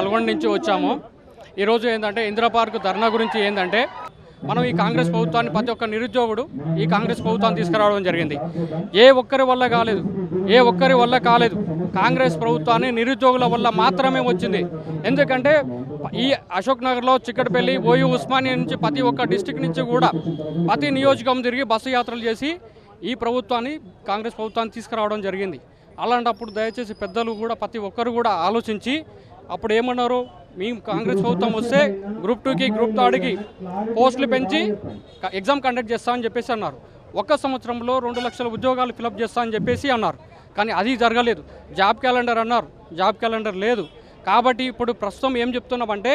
నల్గొండ నుంచి వచ్చాము. ఈరోజు ఏంటంటే ఇందిరా పార్క్ ధర్నా గురించి ఏంటంటే మనం ఈ కాంగ్రెస్ ప్రభుత్వాన్ని ప్రతి ఒక్క నిరుద్యోగుడు ఈ కాంగ్రెస్ ప్రభుత్వాన్ని తీసుకురావడం జరిగింది. ఏ ఒక్కరి వల్ల కాలేదు. ఏ ఒక్కరి వల్ల కాలేదు. కాంగ్రెస్ ప్రభుత్వాన్ని నిరుద్యోగుల వల్ల మాత్రమే వచ్చింది. ఎందుకంటే ఈ అశోక్ నగర్లో చిక్కడపల్లి ఓయూ ఉస్మానియా నుంచి ప్రతి ఒక్క డిస్టిక్ నుంచి కూడా ప్రతి నియోజకం తిరిగి బస్సు యాత్రలు చేసి ఈ ప్రభుత్వాన్ని కాంగ్రెస్ ప్రభుత్వాన్ని తీసుకురావడం జరిగింది. అలాంటప్పుడు దయచేసి పెద్దలు కూడా ప్రతి ఒక్కరు కూడా ఆలోచించి అప్పుడు ఏమన్నారు మేము కాంగ్రెస్ ప్రభుత్వం వస్తే గ్రూప్ టూకి గ్రూప్ థర్డ్కి పోస్టులు పెంచి ఎగ్జామ్ కండక్ట్ చేస్తామని చెప్పేసి అన్నారు. ఒక్క సంవత్సరంలో రెండు లక్షల ఉద్యోగాలు ఫిలప్ చేస్తామని చెప్పేసి అన్నారు. కానీ అది జరగలేదు. జాబ్ క్యాలెండర్ అన్నారు. జాబ్ క్యాలెండర్ లేదు. కాబట్టి ఇప్పుడు ప్రస్తుతం ఏం చెప్తున్నామంటే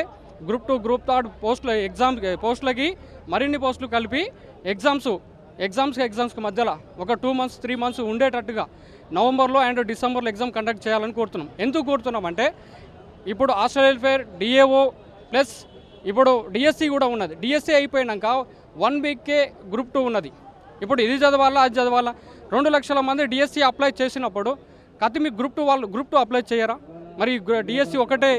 గ్రూప్ టూ గ్రూప్ థర్డ్ పోస్టుల ఎగ్జామ్ పోస్టులకి మరిన్ని పోస్టులు కలిపి ఎగ్జామ్స్ ఎగ్జామ్స్కి ఎగ్జామ్స్కి మధ్యలో ఒక టూ మంత్స్ త్రీ మంత్స్ ఉండేటట్టుగా నవంబర్లో అండ్ డిసెంబర్లో ఎగ్జామ్ కండక్ట్ చేయాలని కోరుతున్నాం. ఎందుకు కోరుతున్నాం అంటే ఇప్పుడు హాస్టల్ వెల్ఫేర్ డిఏఓ ప్లస్ ఇప్పుడు డిఎస్సి కూడా ఉన్నది. డిఎస్సి అయిపోయినాక వన్ వీక్కే గ్రూప్ టూ ఉన్నది. ఇప్పుడు ఇది చదవాలా అది చదవాలా? రెండు లక్షల మంది డిఎస్సి అప్లై చేసినప్పుడు కతి మీకు గ్రూప్ టూ వాళ్ళు గ్రూప్ టూ అప్లై చేయరా? మరి డిఎస్సి ఒకటే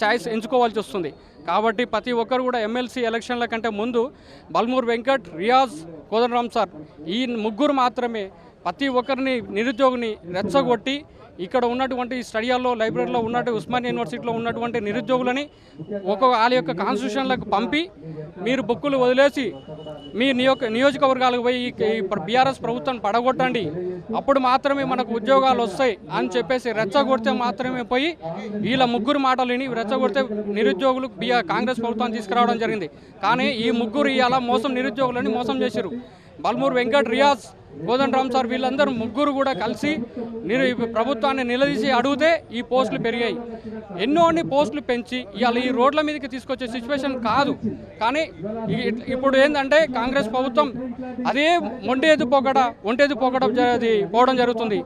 ఛాయిస్ ఎంచుకోవాల్సి వస్తుంది. కాబట్టి ప్రతి ఒక్కరు కూడా ఎమ్మెల్సీ ఎలక్షన్ల కంటే ముందు బల్మూర్ వెంకట్ రియాజ్ కోదండరామ్ సార్ ఈ ముగ్గురు మాత్రమే ప్రతి ఒక్కరిని నిరుద్యోగిని రెచ్చగొట్టి ఇక్కడ ఉన్నటువంటి స్టడియాల్లో లైబ్రరీలో ఉన్నటువంటి ఉస్మాన్ యూనివర్సిటీలో ఉన్నటువంటి నిరుద్యోగులని ఒక వాళ్ళ యొక్క కాన్స్టిట్యూషన్లకు పంపి మీరు బుక్కులు వదిలేసి మీ నియోజక నియోజకవర్గాలకు పోయి బీఆర్ఎస్ ప్రభుత్వాన్ని పడగొట్టండి. అప్పుడు మాత్రమే మనకు ఉద్యోగాలు వస్తాయి అని చెప్పేసి రెచ్చగొడితే మాత్రమే పోయి వీళ్ళ ముగ్గురు మాటలు విని రెచ్చగొడితే నిరుద్యోగులు బీఆర్ కాంగ్రెస్ ప్రభుత్వాన్ని తీసుకురావడం జరిగింది. కానీ ఈ ముగ్గురు ఇవాళ మోసం నిరుద్యోగులని మోసం చేశారు బల్మూర్ వెంకట్ రియాజ్ రామ్ సార్ వీళ్ళందరూ ముగ్గురు కూడా కలిసి నేను ప్రభుత్వాన్ని నిలదీసి అడిగితే ఈ పోస్టులు పెరిగాయి. ఎన్నో అన్ని పోస్టులు పెంచి ఇవాళ ఈ రోడ్ల మీదకి తీసుకొచ్చే సిచ్యువేషన్ కాదు. కానీ ఇప్పుడు ఏంటంటే కాంగ్రెస్ ప్రభుత్వం అదే మొండేది పోకడ ఒంటేది పోకడ అది పోవడం జరుగుతుంది.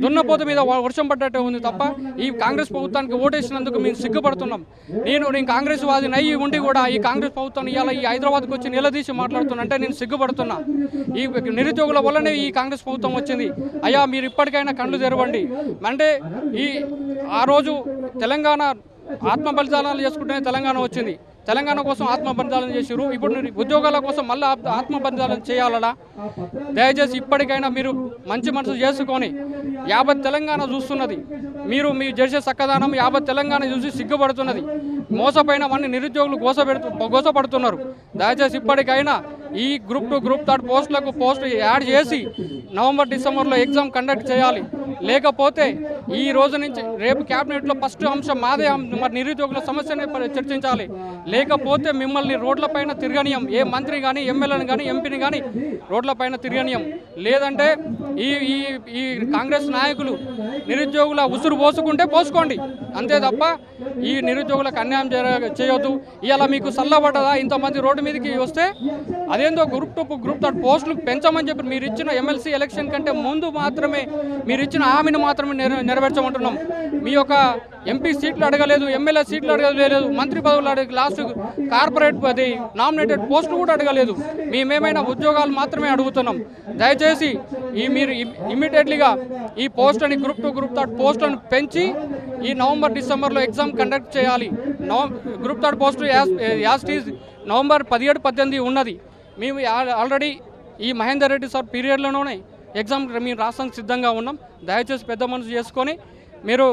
దున్నపోత మీద వ- వర్షం పడ్డట్టే ఉంది తప్ప ఈ కాంగ్రెస్ ప్రభుత్వానికి ఓటేసినందుకు మేము సిగ్గుపడుతున్నాం. నేను నేను కాంగ్రెస్ వాదిని అయ్యి ఉండి కూడా ఈ కాంగ్రెస్ ప్రభుత్వం ఇవాళ ఈ హైదరాబాద్కి వచ్చి నిలదీసి మాట్లాడుతున్నా అంటే నేను సిగ్గుపడుతున్నా. ఈ నిరుద్యోగుల వెంటనే ఈ కాంగ్రెస్ ప్రభుత్వం వచ్చింది. అయ్యా మీరు ఇప్పటికైనా కళ్ళు తెరవండి. అంటే ఈ ఆ రోజు తెలంగాణ ఆత్మ బలిదానాలు చేసుకుంటేనే తెలంగాణ వచ్చింది. తెలంగాణ కోసం ఆత్మబంధాలను చేసిరు ఇప్పుడు ఉద్యోగాల కోసం మళ్ళీ ఆత్మబంధాలను చేయాలడా దయచేసి ఇప్పటికైనా మీరు మంచి మనసు చేసుకొని యాభై తెలంగాణ చూస్తున్నది. మీరు మీరు చేసే చక్కదానం యాభై తెలంగాణ చూసి సిగ్గుపడుతున్నది. మోసపోయిన అన్ని నిరుద్యోగులు గోసపెడుతు గోసపడుతున్నారు దయచేసి ఇప్పటికైనా ఈ గ్రూప్ టు గ్రూప్ థర్డ్ పోస్టులకు పోస్ట్ యాడ్ చేసి నవంబర్ డిసెంబర్లో ఎగ్జామ్ కండక్ట్ చేయాలి. లేకపోతే ఈ రోజు నుంచి రేపు క్యాబినెట్లో ఫస్ట్ అంశం మాదే మరి నిరుద్యోగుల సమస్యని చర్చించాలి. లేకపోతే మిమ్మల్ని రోడ్లపైన తిరగనీయం. ఏ మంత్రి కానీ ఎమ్మెల్యేని కానీ ఎంపీని కానీ రోడ్లపైన తిరగనీయం. లేదంటే ఈ ఈ ఈ కాంగ్రెస్ నాయకులు నిరుద్యోగుల ఉసురు పోసుకుంటే పోసుకోండి. అంతే తప్ప ఈ నిరుద్యోగులకు అన్యాయం చేయొద్దు. ఇలా మీకు చల్లబడ్డదా ఇంతమంది రోడ్డు మీదకి వస్తే అదేందో గ్రూప్ టూ గ్రూప్ థర్డ్ పోస్టులు పెంచమని చెప్పి మీరు ఇచ్చిన ఎమ్మెల్సీ ఎలక్షన్ కంటే ముందు మాత్రమే మీరు ఇచ్చిన హామీని మాత్రమే నెరవేర్చమంటున్నాం. మీ యొక్క ఎంపీ సీట్లు అడగలేదు ఎమ్మెల్యే సీట్లు అడగలేదు మంత్రి పదవులు అడగ లాస్ట్ కార్పొరేట్ అది నామినేటెడ్ పోస్టులు కూడా అడగలేదు. మేమేమైనా ఉద్యోగాలు మాత్రమే అడుగుతున్నాం. దయచేసి ఈ మీరు ఇమ్మీడియట్లీగా ఈ పోస్ట్ అని గ్రూప్ టూ గ్రూప్ థర్డ్ పోస్టులను పెంచి ఈ నవంబర్ డిసెంబర్లో ఎగ్జామ్ కండక్ట్ చేయాలి. నవ గ్రూప్ థర్డ్ పోస్ట్ యాస్ యాస్టీజ్ నవంబర్ పదిహేడు పద్దెనిమిది ఉన్నది. మేము ఆల్రెడీ ఈ మహేందర్ రెడ్డి సార్ పీరియడ్లోనే ఎగ్జామ్ మేము రాష్ట్రానికి సిద్ధంగా ఉన్నాం. దయచేసి పెద్ద మనసు చేసుకొని మీరు